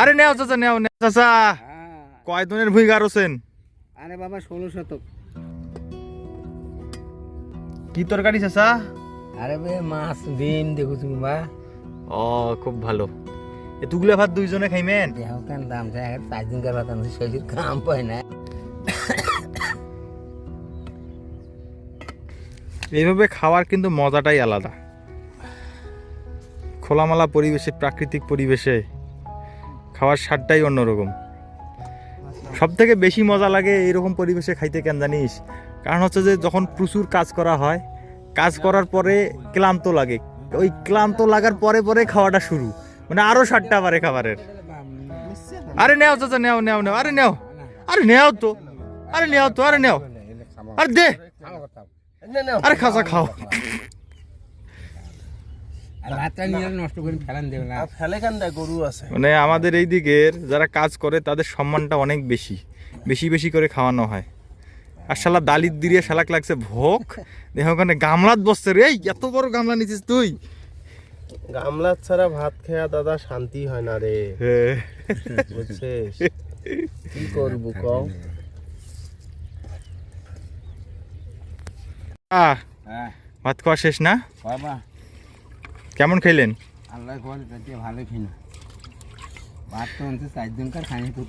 আরে নেও চাচা নেও নেও চাচা। কয় দিনের ভুই গারোছেন আরে বাবা ষোলো শতক। কি তরকারি চাচা? আরে বে মাছ ডিম দেখো তুমি বা। ও খুব ভালো। এতগুলা ভাত দুইজনে খাইমেন? দেহ কেন দাম চাই? চার দিন কার বাতান শরীর কাম পায় না। এইভাবে খাওয়ার কিন্তু মজাটাই আলাদা। খোলামেলা পরিবেশে প্রাকৃতিক পরিবেশে খাওয়ার স্বাদটাই অন্যরকম। সব থেকে বেশি মজা লাগে এইরকম পরিবেশে খাইতে কেন জানিস? কারণ হচ্ছে যে যখন প্রচুর কাজ করা হয় কাজ করার পরে ক্লান্ত লাগে। ওই ক্লান্ত লাগার পরে পরে খাওয়াটা শুরু। মানে আরও স্বাদটা পারে খাবারের। আরে নেও চাচা নেও নেও নেও আরে নেও। আরে নেও তো। আরে নেও তো আরে নেও। আরে দে। আরে খাসা খাও। মানে আমাদের এই দিকের যারা কাজ করে তাদের সম্মানটা অনেক বেশি। বেশি বেশি করে খাওয়ানো হয়। আর শালা দালিত দিয়ে শালাক লাগছে ভোগ দেহ ওখানে গামলাত বসছে রে। এত বড় গামলা নিছিস তুই। গামলা ছাড়া ভাত খেয়া দাদা শান্তি হয় না রে। বুঝছিস? কি করব কও? হ্যাঁ। ভাত খাওয়া শেষ না? বাবা কেমন খেলেন? আল্লাহ ভালো কিনা ভাত তো অন্তত চার দিনকার খানি তো